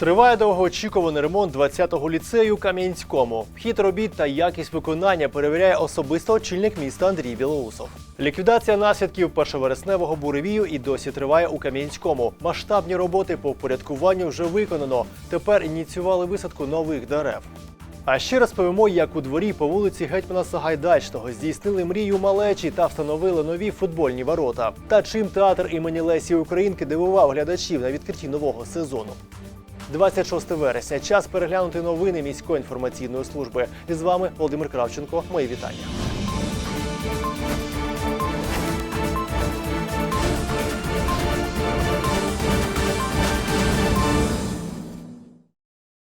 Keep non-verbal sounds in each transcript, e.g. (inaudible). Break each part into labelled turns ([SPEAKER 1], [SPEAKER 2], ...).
[SPEAKER 1] Триває довгоочікуваний ремонт 20-го ліцею Кам'янському. Хід робіт та якість виконання перевіряє особисто очільник міста Андрій Білоусов. Ліквідація наслідків першовересневого буревію і досі триває у Кам'янському. Масштабні роботи по впорядкуванню вже виконано. Тепер ініціювали висадку нових дерев. А ще розповімо, як у дворі по вулиці Гетьмана Сагайдачного здійснили мрію малечі та встановили нові футбольні ворота. Та чим театр імені Лесі Українки дивував глядачів на відкритті нового сезону. 26 вересня. Час переглянути новини міської інформаційної служби. І з вами Володимир Кравченко. Мої вітання.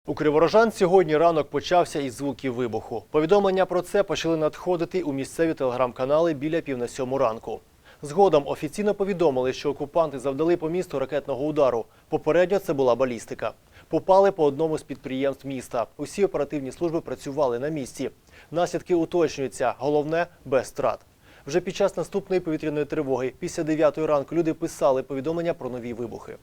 [SPEAKER 1] У Криворожан сьогодні ранок почався із звуків вибуху. Повідомлення про це почали надходити у місцеві телеграм-канали біля пів на сьому ранку. Згодом офіційно повідомили, що окупанти завдали по місту ракетного удару. Попередньо це була балістика. Попали по одному з підприємств міста. Усі оперативні служби працювали на місці. Наслідки уточнюються. Головне без втрат. Вже під час наступної повітряної тривоги, після 9 ранку, люди писали повідомлення про нові вибухи.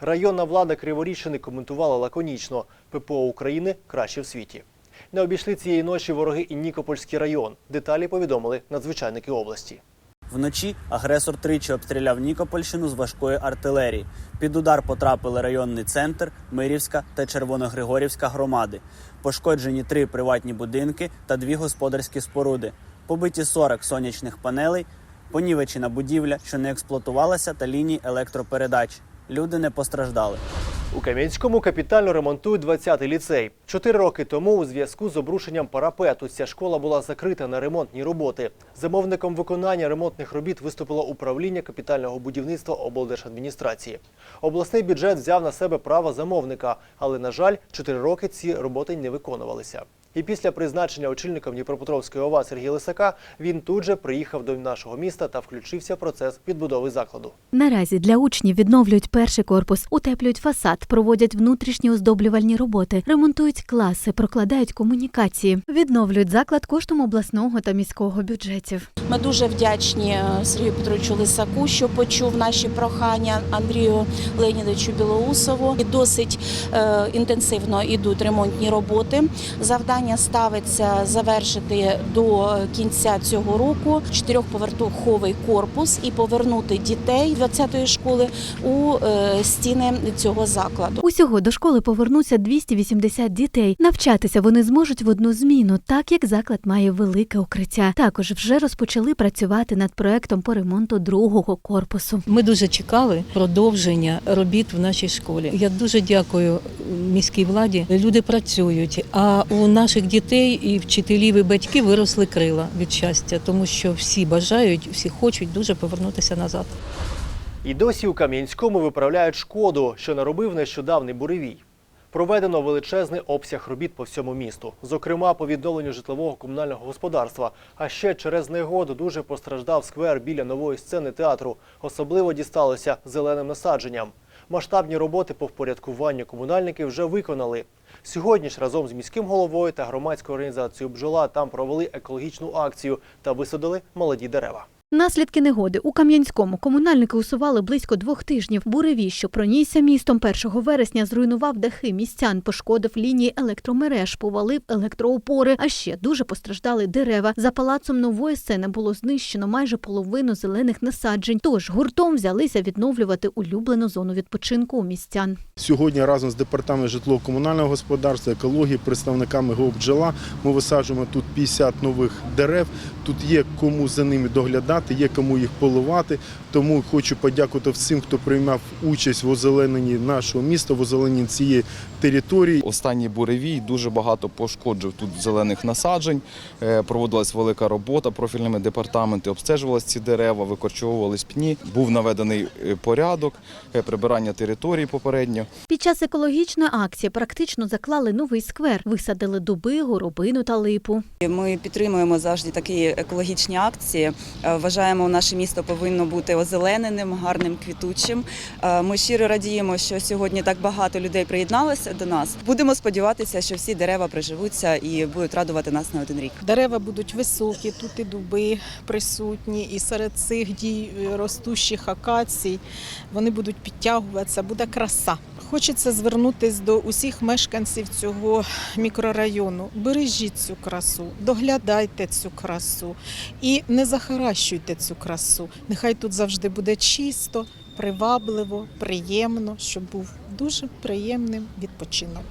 [SPEAKER 1] Районна влада Криворіччини коментувала лаконічно ППО України краще в світі. Не обійшли цієї ночі вороги і Нікопольський район. Деталі повідомили надзвичайники області.
[SPEAKER 2] Вночі агресор тричі обстріляв Нікопольщину з важкої артилерії. Під удар потрапили районний центр, Мирівська та Червоногригорівська громади. Пошкоджені три приватні будинки та дві господарські споруди. Побиті 40 сонячних панелей, понівечена будівля, що не експлуатувалася, та лінії електропередач. Люди не постраждали.
[SPEAKER 1] У Кам'янському капітально ремонтують 20-й ліцей. Чотири роки тому, у зв'язку з обрушенням парапету, ця школа була закрита на ремонтні роботи. Замовником виконання ремонтних робіт виступило управління капітального будівництва облдержадміністрації. Обласний бюджет взяв на себе право замовника, але, на жаль, чотири роки ці роботи не виконувалися. І після призначення очільником Дніпропетровської ОВА Сергія Лисака він тут же приїхав до нашого міста та включився в процес відбудови закладу.
[SPEAKER 3] Наразі для учнів відновлюють перший корпус, утеплюють фасад, проводять внутрішні оздоблювальні роботи, ремонтують класи, прокладають комунікації, відновлюють заклад коштом обласного та міського бюджетів.
[SPEAKER 4] Ми дуже вдячні е, Сергію Петровичу Лисаку, що почув наші прохання Андрію Леонідовичу Білоусову. І досить е, інтенсивно йдуть ремонтні роботи. Завдання ставиться завершити до кінця цього року чотирьохповерховий корпус і повернути дітей 20-ї школи у е, стіни цього закладу.
[SPEAKER 3] Усього до школи повернуться 280 дітей. Навчатися вони зможуть в одну зміну, так як заклад має велике укриття. Також вже розпочали працювати над проектом по ремонту другого корпусу.
[SPEAKER 5] Ми дуже чекали продовження робіт в нашій школі. Я дуже дякую міській владі. Люди працюють, а у наших дітей і вчителів, і батьків виросли крила від щастя, тому що всі бажають, всі хочуть дуже повернутися назад.
[SPEAKER 1] І досі у Кам'янському виправляють шкоду, що наробив нещодавний буревій. Проведено величезний обсяг робіт по всьому місту, зокрема по відновленню житлового комунального господарства. А ще через негоду дуже постраждав сквер біля нової сцени театру. Особливо дісталося зеленим насадженням. Масштабні роботи по впорядкуванню комунальники вже виконали. Сьогодні ж разом з міським головою та громадською організацією бджола там провели екологічну акцію та висадили молоді дерева.
[SPEAKER 3] Наслідки негоди у Кам'янському комунальники усували близько двох тижнів. Буревій, що пронісся містом 1 вересня, зруйнував дахи містян, пошкодив лінії електромереж, повалив електроопори. А ще дуже постраждали дерева. За палацом нової сцени було знищено майже половину зелених насаджень. Тож гуртом взялися відновлювати улюблену зону відпочинку у містян.
[SPEAKER 6] Сьогодні разом з департаментом житлово-комунального господарства, екології, представниками ГО «Бджола» ми висаджуємо тут 50 нових дерев. Тут є кому за ними доглядати, є кому їх поливати. Тому хочу подякувати всім, хто приймав участь в озелененні нашого міста, в озелененні цієї території.
[SPEAKER 7] Останній буревій дуже багато пошкоджив тут зелених насаджень. Е, Проводилась велика робота профільними департаменти, обстежувалися ці дерева, викорчовувались пні. Був наведений е, порядок, е, прибирання території попередньо.
[SPEAKER 3] Під час екологічної акції практично заклали новий сквер, висадили дуби, горобину та липу.
[SPEAKER 8] Ми підтримуємо завжди такі екологічні акції. Е, Вважаємо, наше місто повинно бути озелененим, гарним, квітучим. Е, Ми щиро радіємо, що сьогодні так багато людей приєдналося до нас. Будемо сподіватися, що всі дерева приживуться і будуть радувати нас на один рік.
[SPEAKER 9] Дерева будуть високі, тут і дуби присутні, і серед цих дій е, ростущих акацій вони будуть підтягуватися, буде краса. Хочеться звернутися до усіх мешканців цього мікрорайону. Бережіть цю красу, доглядайте цю красу і не захаращуйте цю красу. Нехай тут завжди буде чисто, привабливо, приємно, щоб був дуже приємним відпочинок.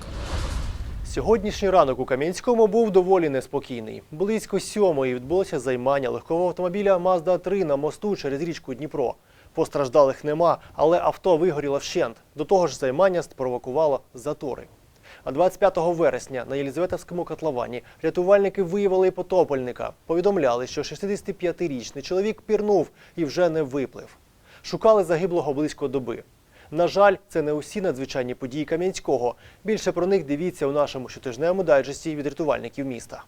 [SPEAKER 1] Сьогоднішній ранок у Кам'янському був доволі неспокійний. Близько сьомої відбулося займання легкового автомобіля Mazda 3 на мосту через річку Дніпро. Постраждалих нема, але авто вигоріло вщент. До того ж, займання спровокувало затори. А 25 вересня на Єлізаветовському котловані рятувальники виявили потопельника. Повідомляли, що 65-річний чоловік пірнув і вже не виплив. Шукали загиблого близько доби. На жаль, це не усі надзвичайні події Кам'янського. Більше про них дивіться у нашому щотижневому дайджесті від рятувальників міста.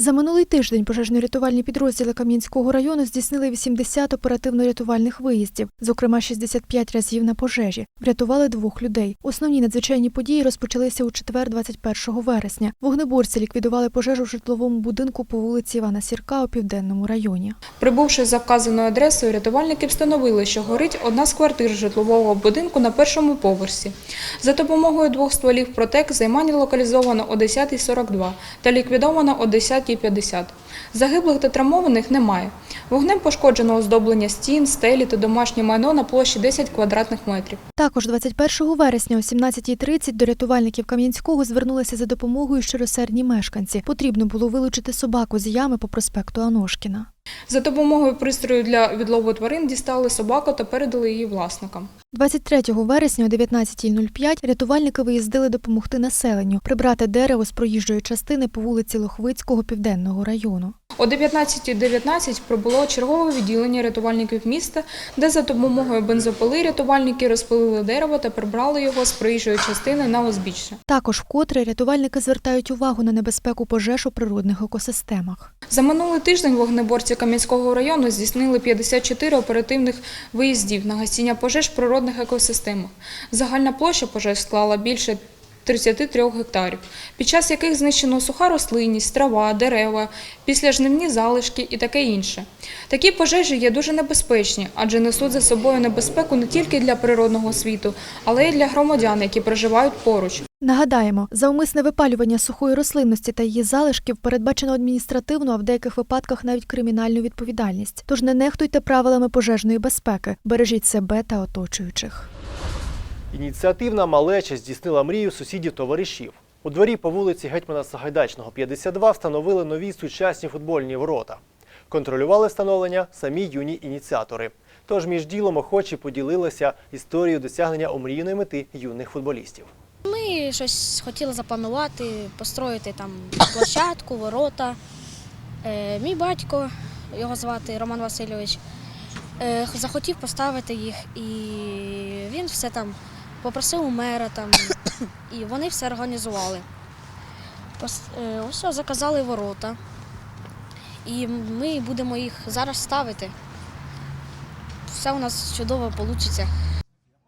[SPEAKER 10] За минулий тиждень пожежно-рятувальні підрозділи Кам'янського району здійснили 80 оперативно-рятувальних виїздів, зокрема 65 разів на пожежі. Врятували двох людей. Основні надзвичайні події розпочалися у четвер, 21 вересня. Вогнеборці ліквідували пожежу в житловому будинку по вулиці Івана Сірка у південному районі.
[SPEAKER 11] Прибувши за вказаною адресою, рятувальники встановили, що горить одна з квартир житлового будинку на першому поверсі. За допомогою двох стволів протек займання локалізовано о 10.42 та ліквідовано о 10.50. Загиблих та травмованих немає. Вогнем пошкоджено оздоблення стін, стелі та домашнє майно на площі 10 квадратних метрів.
[SPEAKER 10] Також 21 вересня о 17.30 до рятувальників Кам'янського звернулися за допомогою щиросердні мешканці. Потрібно було вилучити собаку з ями по проспекту Аношкіна.
[SPEAKER 11] За допомогою пристрою для відлову тварин дістали собаку та передали її власникам.
[SPEAKER 10] 23 вересня о 19.05 рятувальники виїздили допомогти населенню прибрати дерево з проїжджої частини по вулиці Лохвицького південного району.
[SPEAKER 11] О 19.19 прибуло чергове відділення рятувальників міста, де за допомогою бензопили рятувальники розпилили дерево та прибрали його з проїжджої частини на узбіччя.
[SPEAKER 10] Також вкотре рятувальники звертають увагу на небезпеку пожеж у природних екосистемах.
[SPEAKER 11] За минулий тиждень вогнеборці Кам'янського району здійснили 54 оперативних виїздів на гасіння пожеж в природних екосистемах. Загальна площа пожеж склала більше 33 гектарів, під час яких знищено суха рослинність, трава, дерева, післяжнивні залишки і таке інше. Такі пожежі є дуже небезпечні, адже несуть за собою небезпеку не тільки для природного світу, але й для громадян, які проживають поруч.
[SPEAKER 10] Нагадаємо, за умисне випалювання сухої рослинності та її залишків передбачено адміністративну, а в деяких випадках навіть кримінальну відповідальність. Тож не нехтуйте правилами пожежної безпеки, бережіть себе та оточуючих.
[SPEAKER 1] Ініціативна малеча здійснила мрію сусідів товаришів. У дворі по вулиці Гетьмана Сагайдачного, 52 встановили нові сучасні футбольні ворота. Контролювали встановлення самі юні ініціатори. Тож між ділом охочі поділилися історією досягнення омріяної мети юних футболістів.
[SPEAKER 12] Ми щось хотіли запланувати, построїти там площадку, ворота. Е, мій батько, його звати Роман Васильович, е, захотів поставити їх, і він все там попросив у мера там, (coughs) і вони все організували. Е, Ось заказали ворота. І ми будемо їх зараз ставити. Все у нас чудово вийде.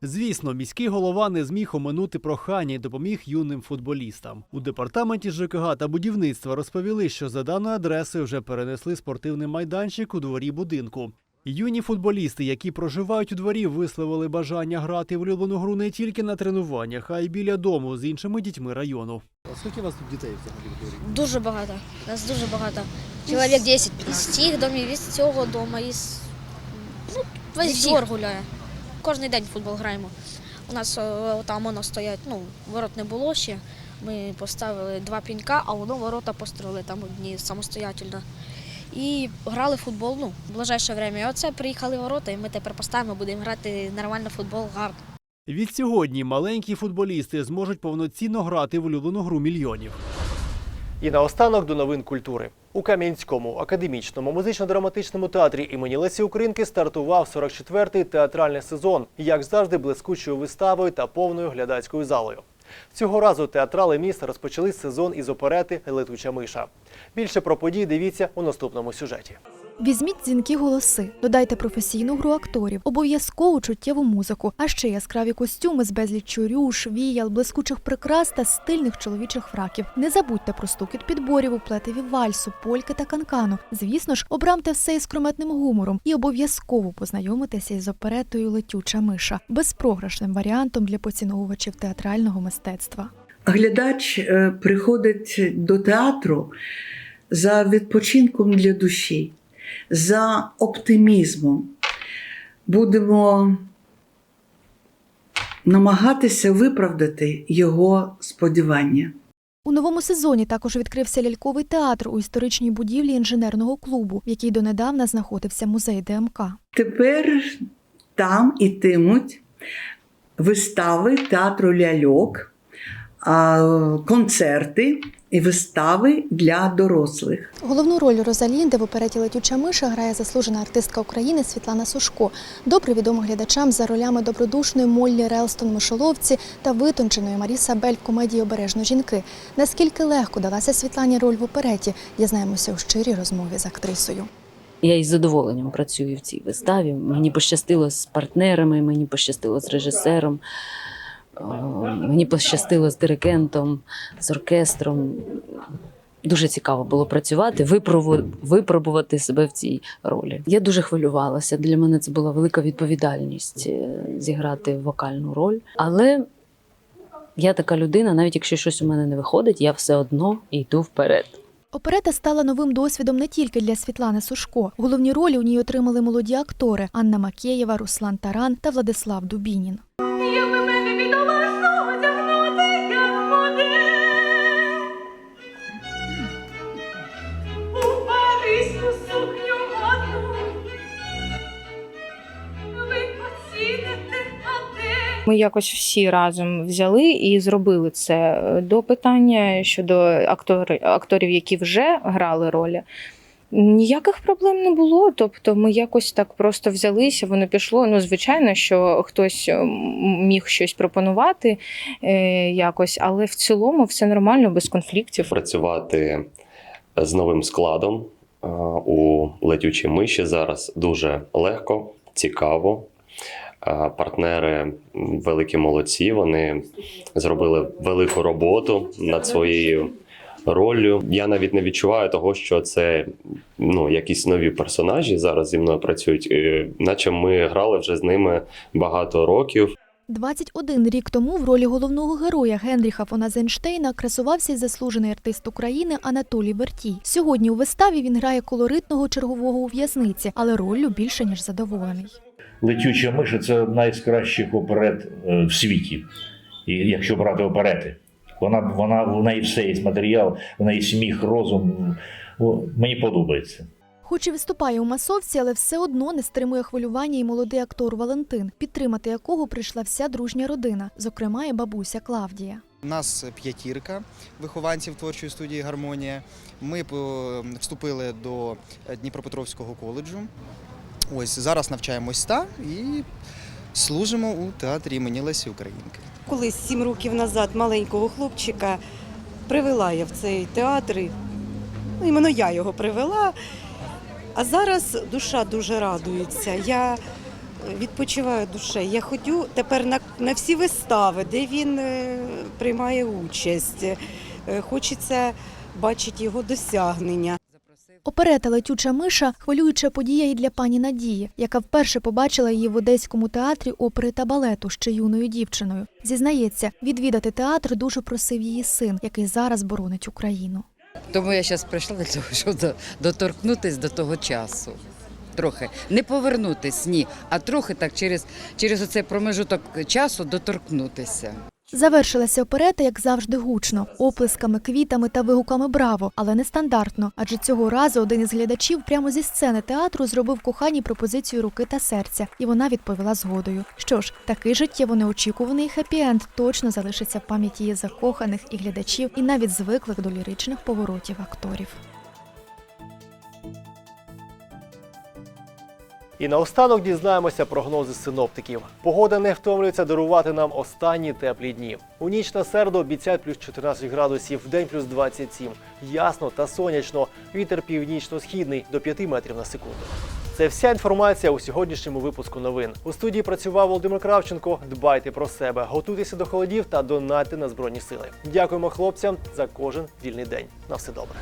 [SPEAKER 1] Звісно, міський голова не зміг оминути прохання і допоміг юним футболістам. У департаменті ЖКГ та будівництва розповіли, що за даною адресою вже перенесли спортивний майданчик у дворі будинку. Юні футболісти, які проживають у дворі, висловили бажання грати в улюблену гру не тільки на тренуваннях, а й біля дому з іншими дітьми району. А скільки у вас тут дітей взагалі в дворі?
[SPEAKER 12] Дуже багато. Нас дуже багато. Чоловік 10. Із цих домів, із цього дому, із ну, весь двор гуляє. Кожен день в футбол граємо. У нас е, там воно стоять, ну, ворот не було ще. Ми поставили два пінька, а воно ворота построїли там одні самостоятельно. І грали в футбол ну, в ближайше время. І оце приїхали ворота, і ми тепер поставимо, будемо грати нормально в футбол, гарно.
[SPEAKER 1] Від сьогодні маленькі футболісти зможуть повноцінно грати в улюблену гру мільйонів. І наостанок до новин культури. У Кам'янському академічному музично-драматичному театрі імені Лесі Українки стартував 44-й театральний сезон, як завжди, блискучою виставою та повною глядацькою залою. Цього разу театрали міста розпочали сезон із оперети Летуча миша. Більше про події дивіться у наступному сюжеті.
[SPEAKER 10] Візьміть дзвінки голоси, додайте професійну гру акторів, обов'язкову чуттєву музику, а ще яскраві костюми з безліччю рюш, віял, блискучих прикрас та стильних чоловічих фраків. Не забудьте про стукіт підборів у плетеві вальсу, польки та канкану. Звісно ж, обрамте все із крометним гумором і обов'язково познайомитеся із оперетою Летюча миша безпрограшним варіантом для поціновувачів театрального мистецтва.
[SPEAKER 7] Глядач е, приходить до театру за відпочинком для душі, за оптимізмом. Будемо намагатися виправдати його сподівання.
[SPEAKER 10] У новому сезоні також відкрився ляльковий театр у історичній будівлі інженерного клубу, в якій донедавна знаходився музей ДМК.
[SPEAKER 7] Тепер там ітимуть вистави театру ляльок, концерти і вистави для дорослих.
[SPEAKER 10] Головну роль Розалінди в опереті Летюча миша грає заслужена артистка України Світлана Сушко, добре відома глядачам за ролями добродушної Моллі Релстон Мишоловці та витонченої Маріса Бель в комедії Обережно жінки. Наскільки легко далася Світлані роль в опереті, дізнаємося у щирій розмові з актрисою.
[SPEAKER 13] Я із задоволенням працюю в цій виставі. Мені пощастило з партнерами, мені пощастило з режисером, мені пощастило з диригентом, з оркестром. Дуже цікаво було працювати, випробу- випробувати себе в цій ролі. Я дуже хвилювалася. Для мене це була велика відповідальність е, зіграти вокальну роль. Але я така людина, навіть якщо щось у мене не виходить, я все одно йду вперед.
[SPEAKER 10] Оперета стала новим досвідом не тільки для Світлани Сушко. Головні ролі у ній отримали молоді актори Анна Макеєва, Руслан Таран та Владислав Дубінін.
[SPEAKER 14] Ми якось всі разом взяли і зробили це до питання щодо актори, акторів, які вже грали ролі. Ніяких проблем не було. Тобто ми якось так просто взялися, воно пішло. Ну, звичайно, що хтось міг щось пропонувати е, якось, але в цілому все нормально, без конфліктів.
[SPEAKER 15] працювати з новим складом е, у летючій миші зараз дуже легко, цікаво. Партнери великі молодці. Вони зробили велику роботу над своєю роллю. Я навіть не відчуваю того, що це ну, якісь нові персонажі зараз зі мною працюють, е, наче ми грали вже з ними багато років.
[SPEAKER 10] 21 рік тому в ролі головного героя Генріха фон Азенштейна красувався заслужений артист України Анатолій Бертій. Сьогодні у виставі він грає колоритного чергового у в'язниці, але роллю більше ніж задоволений.
[SPEAKER 16] Летюча миша це одна із кращих оперет е, в світі. І якщо брати оперети, вона, вона, в неї все є матеріал, в неї сміх, розум. Мені подобається.
[SPEAKER 10] Хоч і виступає у масовці, але все одно не стримує хвилювання і молодий актор Валентин, підтримати якого прийшла вся дружня родина, зокрема і бабуся Клавдія.
[SPEAKER 17] У нас п'ятірка вихованців творчої студії Гармонія. Ми по- вступили до Дніпропетровського коледжу. Ось зараз навчаємось та і служимо у театрі імені Лесі Українки.
[SPEAKER 18] Колись сім років назад маленького хлопчика привела я в цей театр. Ну, іменно я його привела. А зараз душа дуже радується. Я відпочиваю душею. Я ходю тепер на, на всі вистави, де він е, приймає участь. Е, Хочеться бачити його досягнення.
[SPEAKER 10] Оперета Летюча миша хвилююча подія і для пані Надії, яка вперше побачила її в одеському театрі опери та балету ще юною дівчиною. Зізнається, відвідати театр дуже просив її син, який зараз боронить Україну.
[SPEAKER 4] Тому я зараз прийшла для того, щоб до- доторкнутися до того часу. Трохи не повернутись, ні, а трохи так через, через оцей промежуток часу доторкнутися.
[SPEAKER 10] Завершилася оперета, як завжди, гучно, оплесками, квітами та вигуками браво, але нестандартно. Адже цього разу один із глядачів прямо зі сцени театру зробив коханій пропозицію руки та серця, і вона відповіла згодою. Що ж, такий життєво неочікуваний хеппі-енд точно залишиться в пам'яті закоханих і глядачів, і навіть звиклих до ліричних поворотів акторів.
[SPEAKER 1] І наостанок дізнаємося прогнози синоптиків. Погода не втомлюється дарувати нам останні теплі дні. У ніч на середу обіцяють плюс 14 градусів, в день плюс 27. Ясно та сонячно. Вітер північно-східний до 5 метрів на секунду. Це вся інформація у сьогоднішньому випуску новин. У студії працював Володимир Кравченко. Дбайте про себе, готуйтеся до холодів та донайте на збройні сили. Дякуємо хлопцям за кожен вільний день. На все добре.